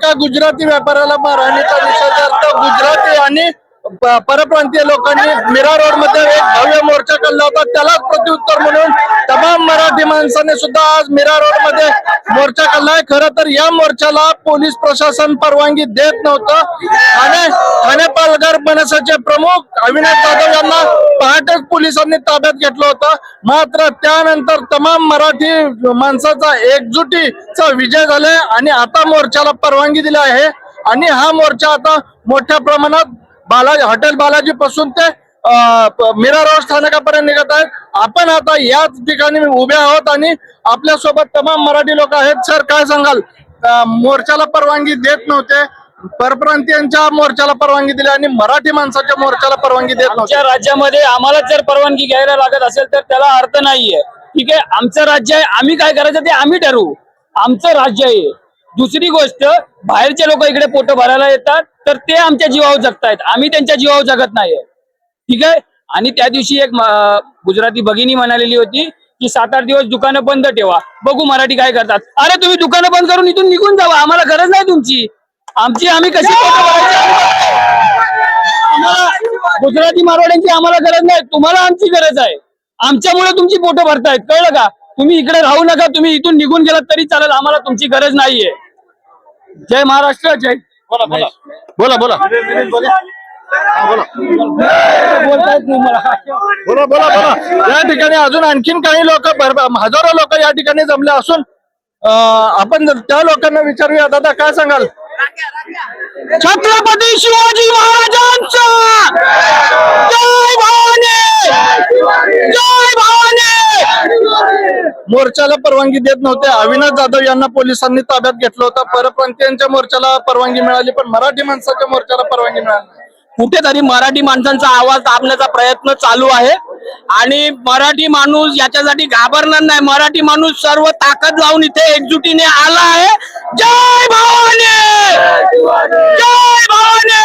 एका गुजराती व्यापाऱ्याला मारहाणीचा निषेधार्थ गुजराती आणि परप्रांतीय लोकांनी मीरा रोडमध्ये एक मोर्चा काढला होता त्यालाच प्रत्युत्तर म्हणून तमाम मराठी माणसाने सुद्धा आज मीरा रोडमध्ये मोर्चा काढलाय खर तर या मोर्चाला पोलीस प्रशासन परवानगी देत नव्हतं. ठाणे ठाणे पालघर मनसाचे प्रमुख अविनाश जाधव यांना पहाटेच पोलिसांनी ताब्यात घेतलं होतं. मात्र त्यानंतर तमाम मराठी माणसाचा एकजुटीचा विजय झालाय आणि आता मोर्चाला परवानगी दिली आहे. आणि हा मोर्चा आता मोठ्या प्रमाणात बालाजी हॉटेल बालाजी पासून ते मीरा रोड स्थानकापर्यंत निघत आहेत. आपण आता याच ठिकाणी उभे आहोत आणि आपल्यासोबत तमाम मराठी लोक आहेत. सर काय सांगाल? मोर्चाला परवानगी देत नव्हते. परप्रांतीयांच्या मोर्चाला परवानगी दिली आणि मराठी माणसाच्या मोर्चाला परवानगी देत नव्हते. राज्यामध्ये आम्हाला जर परवानगी घ्यायला लागत असेल तर त्याला अर्थ नाहीये. ठीक आहे? आमचं राज्य आहे. आम्ही काय करायचं ते आम्ही ठरवू. आमचं राज्य आहे. दुसरी गोष्ट बाहेरचे लोक इकडे पोट भरायला येतात तर ते आमच्या जीवावर जगतायत. आम्ही त्यांच्या जीवावर जगत नाहीये. ठीक आहे? आणि त्या दिवशी एक गुजराती भगिनी म्हणालेली होती की सात आठ दिवस दुकानं बंद ठेवा. बघू मराठी काय करतात. अरे तुम्ही दुकानं बंद करून इथून निघून जावा. आम्हाला गरज नाही तुमची. आमची आम्ही कशी गुजराती मारवाड्यांची आम्हाला गरज नाही. तुम्हाला आमची गरज आहे. आमच्यामुळे तुमची पोटं भरतायत. कळलं का? तुम्ही इकडे राहू नका. तुम्ही इथून निघून गेलात तरी चालेल. आम्हाला तुमची गरज नाहीये. जय महाराष्ट्र. जय बोला बोला. बोला बोला. बोला. बोला बोला बोला. या ठिकाणी अजून आणखीन काही लोक हजारो लोक या ठिकाणी जमले असून आपण जर त्या लोकांना विचारूया दादा काय सांगाल? छत्रपती शिवाजी महाराजांचा! जय भवानी! जय भवानी! मोर्चाला परवानगी देत नव्हते. अविनाश जाधव यांना पोलिसांनी ताब्यात घेतलं होतं. परप्रांतीयांच्या मोर्चाला परवानगी मिळाली पण मराठी माणसाच्या मोर्चाला परवानगी मिळाली नाही. कुठेतरी मराठी माणसांचा आवाज दाबण्याचा प्रयत्न चालू आहे. आणि मराठी माणूस याच्यासाठी घाबरणार नाही. मराठी माणूस सर्व ताकद लावून इथे एकजुटीने आला आहे. जय भवानी! जय भवानी!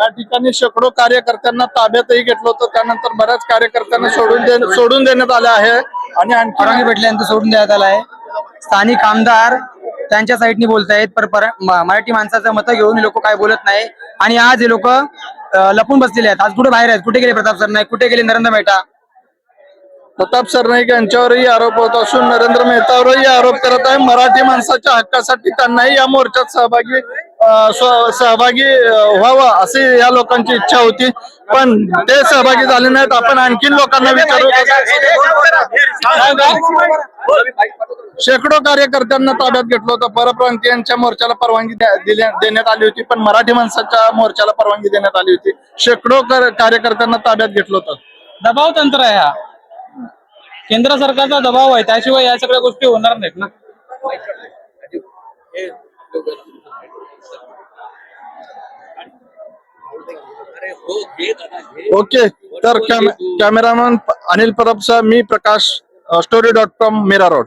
या ठिकाणी शेकडो कार्यकर्त्यांना ताब्यातही घेतलं होतं. त्यानंतर बऱ्याच कार्यकर्त्यांना सोडून दे सोडून देण्यात आले आहे. आणि आणखी भेटल्यानंतर सोडून देण्यात आला आहे. स्थानिक आमदार त्यांच्या साईडनी बोलतायत पर पर- मराठी माणसाचं मतं घेऊन लोक काय बोलत नाही आणि आज हे लोक लपून बसलेले आहेत आज कुठे बाहेर आहेत कुठे गेले प्रताप सरनाईक कुठे गेले नरेंद्र मेहता प्रताप सरनाईक यांच्यावरही आरोप होत असून नरेंद्र मेहतावरही आरोप करत आहे मराठी माणसाच्या हक्कासाठी त्यांनाही या मोर्चात सहभागी सहभागी व्हावं अशी या लोकांची इच्छा होती पण ते सहभागी झाले नाहीत आपण आणखीन लोकांना विचारू शेकडो कार्यकर्त्यांना ताब्यात घेतलं होतं. परप्रांतीयांच्या मोर्चाला परवानगी देण्यात आली होती पण मराठी माणसाच्या मोर्चाला परवानगी देण्यात आली होती. शेकडो कर- कार्यकर्त्यांना ताब्यात घेतलं होतं. दबाव तंत्र आहे हा. केंद्र सरकारचा दबाव आहे त्याशिवाय या सगळ्या गोष्टी होणार नाहीत ना. ओके तर कॅमे- कॅमेरामॅन अनिल परबसह मी Prakash story dot com Mira Road